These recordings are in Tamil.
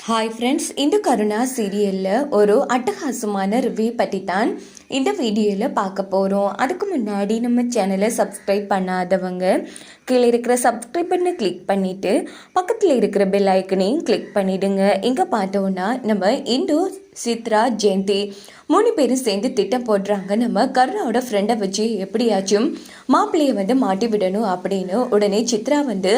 ஹாய் ஃப்ரெண்ட்ஸ் இந்த கருணா சீரியலில் ஒரு அட்டகாசமான ரிவ்யூ பற்றி தான் இந்த வீடியோவில் பார்க்க போகிறோம் அதுக்கு முன்னாடி நம்ம சேனலை சப்ஸ்கிரைப் பண்ணாதவங்க கீழே இருக்கிற சப்ஸ்கிரைப் பண்ண கிளிக் பண்ணிவிட்டு பக்கத்தில் இருக்கிற பெல் ஐக்கனையும் கிளிக் பண்ணிவிடுங்க இங்கே பார்த்தோன்னா நம்ம இந்து சித்ரா ஜெயந்தி மூணு பேரும் சேர்ந்து திட்டம் போடுறாங்க. நம்ம கருணாவோட ஃப்ரெண்டை வச்சு எப்படியாச்சும் மாப்பிள்ளையை வந்து மாட்டி விடணும் அப்படின்னு உடனே சித்ரா வந்து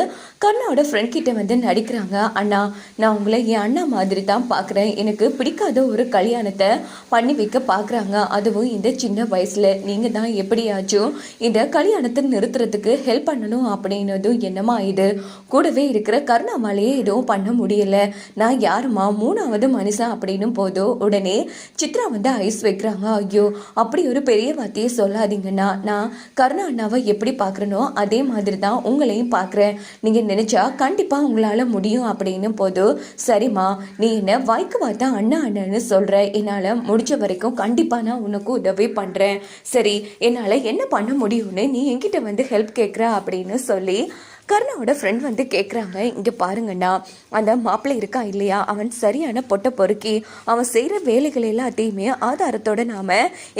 கருணாவோட ஃப்ரெண்ட் கிட்ட வந்து நடிக்கிறாங்க. அண்ணா நான் உங்களை என் அண்ணா மாதிரி தான் பார்க்குறேன் எனக்கு பிடிக்காத ஒரு கல்யாணத்தை பண்ணி வைக்க பார்க்குறாங்க அதுவும் இந்த சின்ன வயசில். நீங்கள் தான் எப்படியாச்சும் இந்த கல்யாணத்தை நிறுத்துறதுக்கு ஹெல்ப் பண்ணணும் அப்படின்னதும் என்னமா இது? கூடவே இருக்கிற கருணாவாலேயே எதுவும் பண்ண முடியல. நான் யாருமா மூணாவது மனுஷன் அப்படின்னும் போதோ உடனே சித்ரா வந்து ஐஸ் வைக்கிறாங்க ஐயோ அப்படி ஒரு பெரிய வார்த்தையை சொல்லாதீங்கண்ணா நான் கருணா அண்ணாவை எப்படி பார்க்குறனோ அதே மாதிரி தான் உங்களையும் பார்க்குறேன். நீங்கள் நினச்சா கண்டிப்பாக உங்களால் முடியும் அப்படின்னு போது சரிம்மா நீ என்ன வாய்க்கு வார்த்தை அண்ணா அண்ணன்னு சொல்கிற என்னால் முடிஞ்ச வரைக்கும் கண்டிப்பாக நான் உனக்கு உதவி பண்ணுறேன் சரி என்னால் என்ன பண்ண முடியும்னு நீ என்கிட்ட வந்து ஹெல்ப் கேட்குற அப்படின்னு சொல்லி கருணாவோட ஃப்ரெண்ட் வந்து கேட்குறாங்க இங்கே பாருங்கண்ணா அந்த மாப்பிள்ளை இருக்கா இல்லையா? அவன் சரியான பொட்டை பொறுக்கி அவன் செய்கிற வேலைகள் எல்லாத்தையுமே ஆதாரத்தோட நாம்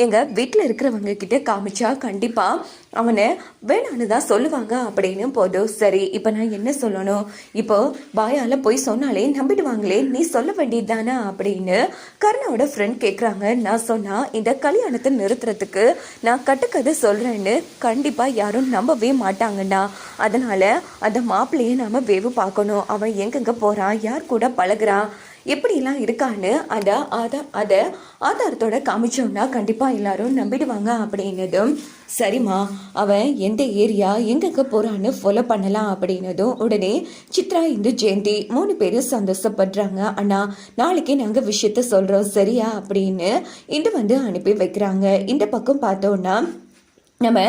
எங்கள் வீட்டில் இருக்கிறவங்க கிட்டே காமிச்சா கண்டிப்பாக அவனை வேணான்னு தான் சொல்லுவாங்க அப்படின்னு போதும் சரி இப்போ நான் என்ன சொல்லணும்? இப்போ பாயால் போய் சொன்னாலே நம்பிடுவாங்களே நீ சொல்ல வேண்டியது தானே அப்படின்னு கருணாவோட ஃப்ரெண்ட் கேட்குறாங்க நான் சொன்னால் இந்த கல்யாணத்தை நிறுத்துறதுக்கு நான் கட்டுக்கதை சொல்கிறேன்னு கண்டிப்பாக யாரும் நம்பவே மாட்டாங்கண்ணா. அதனால் அந்த மாப்பிள்ளையை நாம் வேவு பார்க்கணும். அவன் எங்கெங்கே போகிறான் யார் கூட பழகிறான் எப்படிலாம் இருக்கான்னு அதை அதை அதை ஆதாரத்தோட காமிச்சோம்னா கண்டிப்பாக எல்லாரும் நம்பிடுவாங்க அப்படின்னதும் சரிம்மா அவன் எந்த ஏரியா எங்கெங்கே போகிறான்னு ஃபாலோ பண்ணலாம் அப்படின்னதும் உடனே சித்ரா இந்து ஜெயந்தி மூணு பேரும் சந்தோஷப்படுறாங்க. அண்ணா நாளைக்கே நாங்கள் விஷயத்த சொல்கிறோம் சரியா? அப்படின்னு இந்து வந்து அனுப்பி வைக்கிறாங்க. இந்த பக்கம் பார்த்தோன்னா நம்ம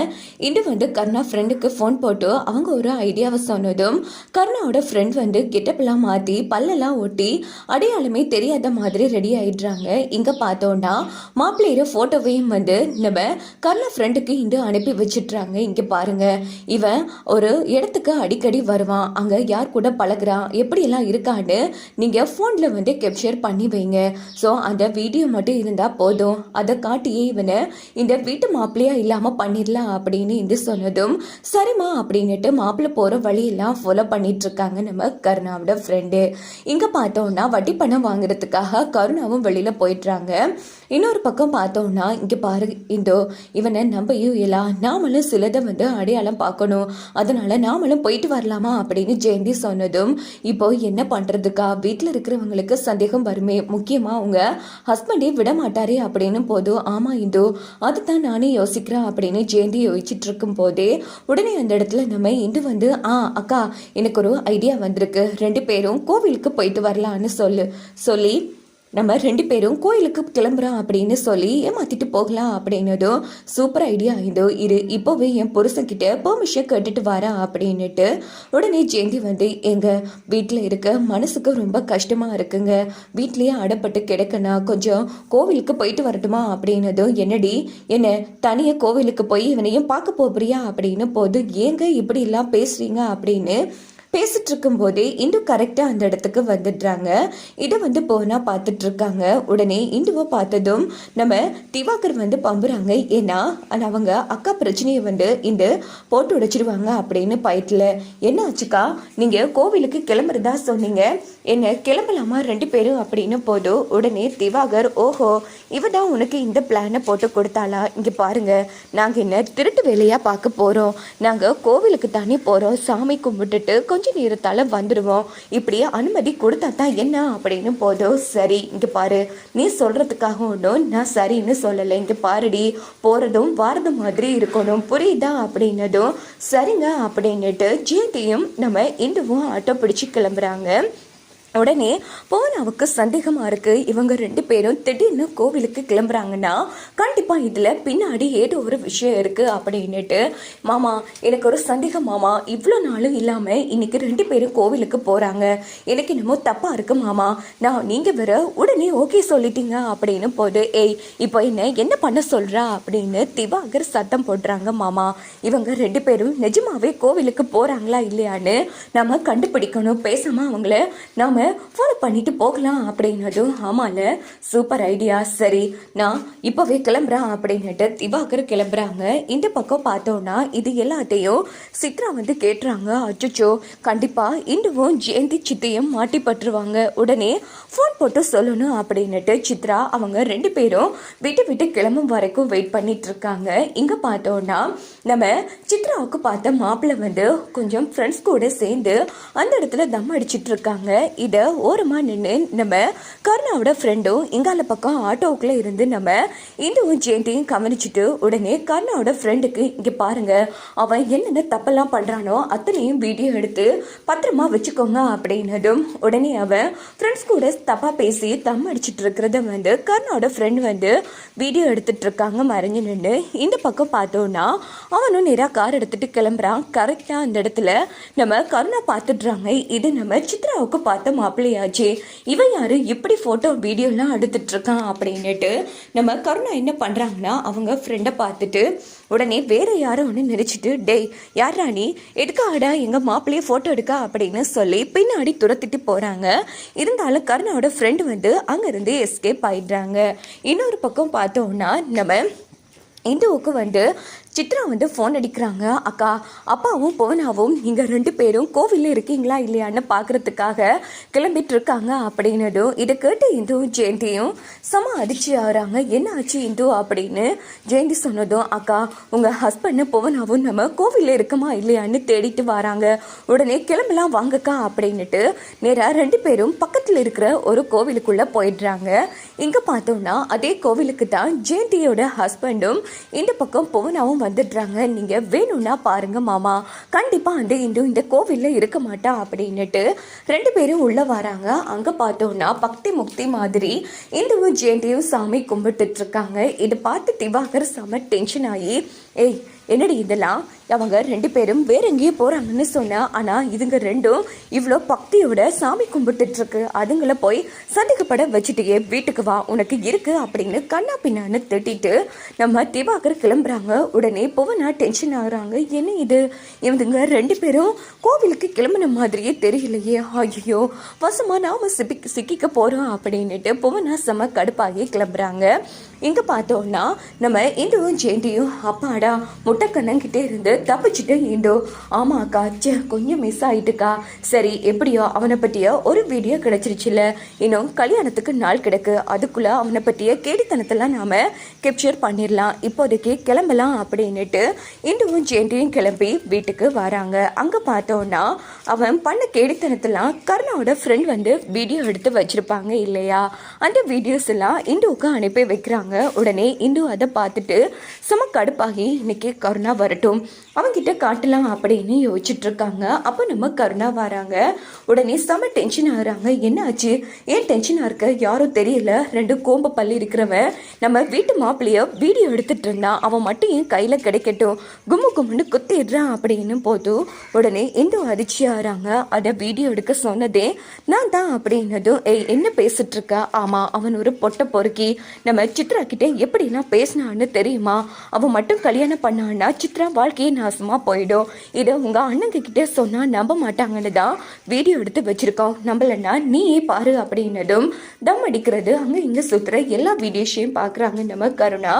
இன்று வந்து கருணா ஃப்ரெண்டுக்கு ஃபோன் போட்டு அவங்க ஒரு ஐடியாவை சொன்னதும் கருணாவோட ஃப்ரெண்ட் வந்து கெட்டப்பெல்லாம் மாற்றி பல்லெல்லாம் ஒட்டி அடையாளமே தெரியாத மாதிரி ரெடி ஆகிடுறாங்க இங்கே பார்த்தோன்னா மாப்பிள்ளையோட ஃபோட்டோவையும் வந்து நம்ம கருணா ஃப்ரெண்டுக்கு இன்று அனுப்பி வச்சிட்றாங்க. இங்கே பாருங்க. இவன் ஒரு இடத்துக்கு அடிக்கடி வருவான். அங்கே யார் கூட பழகுறான் எப்படியெல்லாம் இருக்கான்னு நீங்கள் ஃபோனில் வந்து கேப்சர் பண்ணி வைங்க. ஸோ அந்த வீடியோ மட்டும் இருந்தால் போதும். அதை காட்டியே இவனை இந்த வீட்டு மாப்பிள்ளையாக இல்லாமல் பண்ணி பண்ணிடலாம் அப்படின்னு இது சொன்னதும் சரிம்மா அப்படின்னுட்டு மாப்பிள்ளை போகிற வழியெல்லாம் ஃபாலோ பண்ணிட்டு இருக்காங்க நம்ம கருணாவோட ஃப்ரெண்டு இங்கே பார்த்தோம்னா வட்டி பணம் வாங்குறதுக்காக கருணாவும் வெளியில் போயிட்டுறாங்க. இன்னொரு பக்கம் பார்த்தோம்னா இங்கே பாரு இந்தோ இவனை நம்பையும் இல்லா நாமளும் சிலதை வந்து அடையாளம் பார்க்கணும். அதனால நாமளும் போயிட்டு வரலாமா அப்படின்னு ஜெயந்தி சொன்னதும் இப்போ என்ன பண்ணுறதுக்கா வீட்டில் இருக்கிறவங்களுக்கு சந்தேகம் வருமே முக்கியமாக அவங்க ஹஸ்பண்டே விட மாட்டாரே அப்படின்னு போதும். ஆமாம் இந்தோ அதுதான் நானே யோசிக்கிறேன் அப்படின்னு ஜெயந்தி யோசிச்சுட்டு இருக்கும் போதே உடனே அந்த இடத்துல நம்ம இந்து வந்து ஆ அக்கா எனக்கு ஒரு ஐடியா வந்திருக்கு. ரெண்டு பேரும் கோவிலுக்கு போயிட்டு வரலான்னு சொல்லு சொல்லி நம்ம ரெண்டு பேரும் கோயிலுக்கு கிளம்புறோம் அப்படின்னு சொல்லி ஏமாத்திட்டு போகலாம் அப்படின்னதும் சூப்பர் ஐடியா இதோ இரு இப்போவே என் புருஷன்கிட்ட பெர்மிஷன் கேட்டுட்டு வரேன் அப்படின்னுட்டு உடனே ஜெயந்தி வந்து எங்கள் வீட்டில் இருக்க மனசுக்கு ரொம்ப கஷ்டமாக இருக்குங்க. வீட்லேயே அடப்பட்டு கிடக்கனா கொஞ்சம் கோவிலுக்கு போயிட்டு வரட்டுமா? அப்படின்னதும் என்னடி என்ன தனியாக கோவிலுக்கு போய் இவனையும் பார்க்க போறியா? அப்படின்னு போது ஏங்க இப்படிலாம் பேசுகிறீங்க அப்படின்னு பேசிட்டு இருக்கும்போதே இந்து கரெக்டாக அந்த இடத்துக்கு வந்துடுறாங்க. இதை வந்து போனா பார்த்துட்டு இருக்காங்க உடனே இந்துவை பார்த்ததும் நம்ம திவாகர் வந்து பம்புறாங்க. ஏன்னா அவங்க அக்கா பிரச்சனையை வந்து இந்த போட்டு உடைச்சிடுவாங்க அப்படின்னு பயத்தில் என்ன ஆச்சுக்கா? நீங்கள் கோவிலுக்கு கிளம்புறதா சொன்னீங்க. என்ன கிளம்பலாமா ரெண்டு பேரும் அப்படின்னு போதோ உடனே திவாகர் ஓஹோ இவ தான் உனக்கு இந்த பிளானை போட்டு கொடுத்தாளா? இங்கே பாருங்க நாங்கள் என்ன திருட்டு வேலையாக பார்க்க போகிறோம் நாங்கள் கோவிலுக்கு தானே போகிறோம் சாமி கும்பிட்டுட்டு கொஞ்ச நேரத்தால் வந்துடுவோம் இப்படியே அனுமதி கொடுத்தா தான் என்ன? அப்படின்னு போதோ சரி இங்கே பாரு. நீ சொல்கிறதுக்காக ஒன்றும் நான் சரின்னு சொல்லலை. இங்கே பாருடி போகிறதும் வாரதும் மாதிரி இருக்கணும். புரியுதா? அப்படின்னதும் சரிங்க அப்படின்னுட்டு ஜெயந்தியும் நம்ம இந்துவும் ஆட்டோ பிடிச்சி கிளம்புறாங்க. உடனே போனாவுக்கு சந்தேகமாக இருக்குது இவங்க ரெண்டு பேரும் திடீர்னு கோவிலுக்கு கிளம்புறாங்கன்னா கண்டிப்பாக இதில் பின்னாடி ஏதோ ஒரு விஷயம் இருக்குது அப்படின்னுட்டு மாமா எனக்கு ஒரு சந்தேகம் மாமா. இவ்வளோ நாளும் இல்லாமல் இன்னைக்கு ரெண்டு பேரும் கோவிலுக்கு போகிறாங்க எனக்கு என்னமோ தப்பாக இருக்கு மாமா. நான் நீங்கள் வேற உடனே ஓகே சொல்லிட்டீங்க அப்படின்னு போது ஏய் இப்போ என்ன என்ன பண்ண சொல்கிறா அப்படின்னு திவாகர் சத்தம் போடுறாங்க மாமா. இவங்க ரெண்டு பேரும் நிஜமாவே கோவிலுக்கு போகிறாங்களா இல்லையான்னு நம்ம கண்டுபிடிக்கணும். பேசாமல் அவங்கள நாம ஃபாலோ பண்ணிட்டு போகலாம் அப்படின்னதும் ஆமால சூப்பர் ஐடியா சரி நான் இப்போவே கிளம்புறேன் அப்படின்னுட்டு திவாகர் கிளம்புறாங்க. இந்த பக்கம் பார்த்தோன்னா இது எல்லாத்தையும் சித்ரா வந்து கேட்டுறாங்க. அச்சுச்சோ கண்டிப்பா இந்துவும் ஜெயந்தி சித்தையும் மாட்டி பட்டுருவாங்க. உடனே ஃபோன் போட்டு சொல்லணும் அப்படின்னுட்டு சித்ரா அவங்க ரெண்டு பேரும் விட்டு விட்டு கிளம்பும் வரைக்கும் வெயிட் பண்ணிட்டு இருக்காங்க. இங்கே பார்த்தோன்னா நம்ம சித்ராவுக்கு பார்த்த மாப்பிள்ளை வந்து கொஞ்சம் ஃப்ரெண்ட்ஸ் கூட சேர்ந்து அந்த இடத்துல தம் அடிச்சிட்டு இருக்காங்க. இது ஓரமா நின்று நம்ம கருணாவோட ஃப்ரெண்டும் இங்கால பக்கம் ஆட்டோவுக்குள்ளே இருந்து நம்ம இந்துவும் ஜெயந்தியும் கவனிச்சுட்டு உடனே கருணாவோட ஃப்ரெண்டுக்கு இங்கே பாருங்க அவன் என்னென்ன தப்பெல்லாம் பண்ணுறானோ அத்தனையும் வீடியோ எடுத்து பத்திரமா வச்சுக்கோங்க அப்படின்னதும் உடனே அவன் ஃப்ரெண்ட்ஸ் கூட தப்பாக பேசி தம் அடிச்சிட்டு இருக்கிறத வந்து கருணாவோட ஃப்ரெண்ட் வந்து வீடியோ எடுத்துட்டு இருக்காங்க மறைஞ்சு நின்று இந்த பக்கம் பார்த்தோன்னா அவனும் நேராக கார் எடுத்துட்டு கிளம்புறான். கரெக்டாக அந்த இடத்துல நம்ம கருணா பார்த்துடுறாங்க. இது நம்ம சித்ராவுக்கு பார்த்த மாப்பிள்ளையாச்சே. இவன் யாரு? இப்படி ஃபோட்டோ வீடியோலாம் எடுத்துட்டு இருக்கான் அப்படின்னுட்டு நம்ம கருணா என்ன பண்ணுறாங்கன்னா அவங்க ஃப்ரெண்டை பார்த்துட்டு உடனே வேற யாரும் ஒன்று நினைச்சிட்டு டேய் யார் ராணி எடுக்காடா எங்கள் மாப்பிள்ளைய ஃபோட்டோ எடுக்கா அப்படின்னு சொல்லி பின்னாடி துரத்திட்டு போகிறாங்க இருந்தாலும் கருணாவோட ஃப்ரெண்டு வந்து அங்கேருந்து எஸ்கேப் ஆயிடுறாங்க. இன்னொரு பக்கம் பார்த்தோம்னா நம்ம இந்துவுக்கு வந்து சித்ரா வந்து ஃபோன் அடிக்கிறாங்க. அக்கா அப்பாவும் புவனாவும் நீங்கள் ரெண்டு பேரும் கோவிலில் இருக்கீங்களா இல்லையான்னு பார்க்கறதுக்காக கிளம்பிட்டு இருக்காங்க அப்படின்னதும் இதை கேட்டு இந்துவும் ஜெயந்தியும் செம அதிர்ச்சி ஆகிறாங்க. என்ன ஆச்சு இந்து? அப்படின்னு ஜெயந்தி சொன்னதும் அக்கா உங்கள் ஹஸ்பண்டு புவனாவும் நம்ம கோவிலில் இருக்கமா இல்லையான்னு தேடிட்டு வராங்க. உடனே கிளம்பலாம் வாங்கக்கா அப்படின்னுட்டு நேராக ரெண்டு பேரும் பக்கத்தில் இருக்கிற ஒரு கோவிலுக்குள்ளே போயிடுறாங்க. இங்கே பார்த்தோம்னா அதே கோவிலுக்கு தான் ஜெயந்தியோட ஹஸ்பண்டும் இந்த பக்கம் புவனாவும் வந்துடுறாங்க. நீங்க வேணும்னா பாருங்க மாமா. கண்டிப்பா அந்த இன்னும் இந்த கோவில்ல இருக்க மாட்டா அப்படின்னுட்டு ரெண்டு பேரும் உள்ளே வராங்க. அங்க பார்த்தோம்னா பக்தி முக்தி மாதிரி இந்துவும் ஜெயந்தியும் சாமி கும்பிட்டுட்ருக்காங்க இதை பார்த்து திவாகர் செம டென்ஷன் ஆகி ஏய் என்னடி இதெல்லாம் அவங்க ரெண்டு பேரும் வேற எங்கேயும் போறாங்கன்னு சொன்னா ஆனா இதுங்க ரெண்டும் இவ்வளோ பக்தியோட சாமி கும்பிட்டுட்ருக்கு. இருக்கு போய் சந்தேகப்பட வச்சுட்டே வீட்டுக்கு வா உனக்கு இருக்கு அப்படின்னு கண்ணா பின்னான்னு திட்டிட்டு நம்ம திவாகர் கிளம்புறாங்க. உடனே புவனா டென்ஷன் ஆகுறாங்க. என்ன இது? இவங்க ரெண்டு பேரும் கோவிலுக்கு கிளம்புன மாதிரியே தெரியலையே. ஐயோ வசமா நாம சிப்பி சிக்கிக்க போறோம் அப்படின்னுட்டு புவனா செம கடுப்பாகி கிளம்புறாங்க. இங்க பார்த்தோம்னா நம்ம இந்துவும் ஜெயந்தியும் அப்பாடா முட்டைக்கண்ணங்கிட்டே இருந்து தப்பிச்சுட்டு ஏண்டோ ஆமா அக்கா. ச்சே கொஞ்சம் மிஸ் ஆயிட்டுக்கா. சரி எப்படியோ அவனை பற்றிய ஒரு வீடியோ கிடைச்சிருச்சுல இன்னும் கல்யாணத்துக்கு நாள் கிடக்கு. அதுக்குள்ள அவனை பற்றிய கேடித்தனத்தெல்லாம் நாம கேப்சர் பண்ணிடலாம் இப்போதைக்கு கிளம்பலாம் அப்படின்னுட்டு இந்துவும் ஜெயந்தியும் கிளம்பி வீட்டுக்கு வராங்க. அங்கே பார்த்தோம்னா அவன் பண்ண கேடித்தனத்தெல்லாம் கருணாவோட ஃப்ரெண்ட் வந்து வீடியோ எடுத்து வச்சிருப்பாங்க இல்லையா? அந்த வீடியோஸ் எல்லாம் இந்துவுக்கு அனுப்பி வைக்கிறாங்க. உடனே இந்து அதை பார்த்துட்டு சும கடுப்பாகி இன்னைக்கு கருணா வரட்டும். அவங்கிட்ட காட்டலாம் அப்படின்னு யோசிச்சுட்டு இருக்காங்க அப்போ நம்ம கருணா வராங்க. உடனே செம டென்ஷன் ஆகுறாங்க. என்ன ஆச்சு ஏன் டென்ஷனாக இருக்க? யாரும் தெரியல. ரெண்டு கோம்ப பள்ளி இருக்கிறவன். நம்ம வீட்டு மாப்பிள்ளைய வீடியோ எடுத்துட்டு இருந்தான் அவன் மட்டும் என் கையில் கிடைக்கட்டும். கும்மு கும்முன்னு குத்திடுறான் அப்படின்னு போதும் உடனே இந்து அதிர்ச்சி ஆகிறாங்க அதை வீடியோ எடுக்க சொன்னதே நான் தான் அப்படின்னதும் ஏய் என்ன பேசிட்டு இருக்க ஆமாம் அவன் ஒரு பொட்டை பொறுக்கி. நம்ம சித்ரா கிட்டே எப்படிலாம் பேசினான்னு தெரியுமா? அவன் மட்டும் கல்யாணம் பண்ணான்னா சித்ரா வாழ்க்கையே நாசமாக போயிடும். இதை உங்கள் அண்ணங்க சொன்னால் நம்ப மாட்டாங்கன்னு தான் வீடியோ எடுத்து வச்சிருக்கோம். நம்மளன்னா நீயே பாரு அப்படின்னதும் தம் அடிக்கிறது அங்கே இங்கே சுற்றுற எல்லா வீடியோஸையும் பார்க்குறாங்க நம்ம கருணா.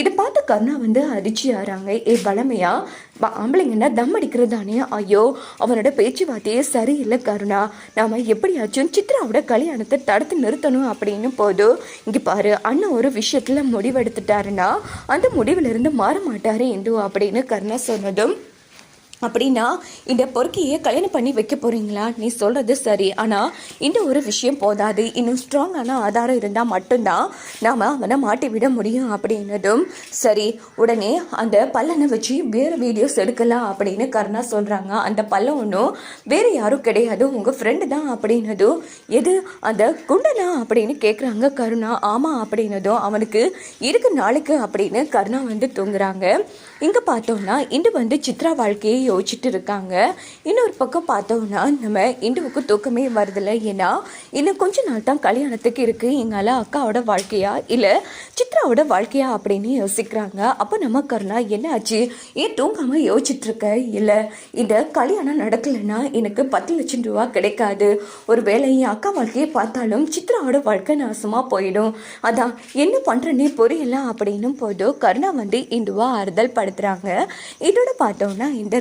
இதை பார்த்து கருணா வந்து அதிர்ச்சி ஆகிறாங்க ஏ வளமையாக ஆம்பளைங்கன்னா தம் அடிக்கிறதானே ஐயோ அவனோட பேச்சுவார்த்தையே சரியில்லை கருணா. நாம் எப்படியாச்சும் சித்ராவோட கல்யாணத்தை தடுத்து நிறுத்தணும் அப்படின்னு போதும் இங்கே பாரு அண்ணன் ஒரு விஷயத்தில் முடிவெடுத்துட்டாருன்னா அந்த முடிவிலிருந்து மாற மாட்டாரு என்று அப்படின்னு கர்ணன் சொன்னதும் அப்படின்னா இந்த பொறுக்கியை கல்யாணம் பண்ணி வைக்க போறீங்களா? நீ சொல்றது சரி. ஆனா இந்த ஒரு விஷயம் போதாது. இன்னும் ஸ்ட்ராங்கான ஆதாரம் இருந்தா மட்டும்தான் நாம அவனை மாட்டி விட முடியும் அப்படின்னதும் சரி. உடனே அந்த பல்லனை வச்சு வேற வீடியோஸ் எடுக்கலாம் அப்படின்னு கருணா சொல்றாங்க. அந்த பல்லம் ஒன்றும் வேற யாரும் கிடையாது. உங்க ஃப்ரெண்டு தான் அப்படின்னதும் எது? அந்த குண்டனா அப்படின்னு கேட்குறாங்க கருணா. ஆமா அப்படின்னதும் அவனுக்கு இருக்கு நாளைக்கு அப்படின்னு கருணா வந்து தூங்குறாங்க. இங்க பார்த்தோம்னா இன்று வந்து சித்ரா வாழ்க்கையை யோசிச்சுட்டு இருக்காங்க இன்னொரு பக்கம் பார்த்தோம்னா நம்ம இந்துவுக்கு தூக்கமே வருதில்ல. ஏன்னா இன்னும் கொஞ்ச நாள் தான் கல்யாணத்துக்கு இருக்குது எங்களால் அக்காவோட வாழ்க்கையா இல்லை சித்ராவோட வாழ்க்கையா அப்படின்னு யோசிக்கிறாங்க. அப்போ நம்ம கருணா என்ன ஆச்சு ஏன் தூங்காமல் யோசிச்சுட்ருக்க இல்லை இந்த கல்யாணம் நடக்கலைன்னா எனக்கு பத்து லட்சம் ரூபா கிடைக்காது. ஒருவேளை என் அக்கா வாழ்க்கையை பார்த்தாலும் சித்ராவோட வாழ்க்கை நாசமாக போயிடும். அதான் என்ன பண்ணுறேன்னே புரியல அப்படின்னும் போது கருணா வந்து இந்துவா ஆறுதல் படுத்துகிறாங்க இதோட பார்த்தோம்னா இந்த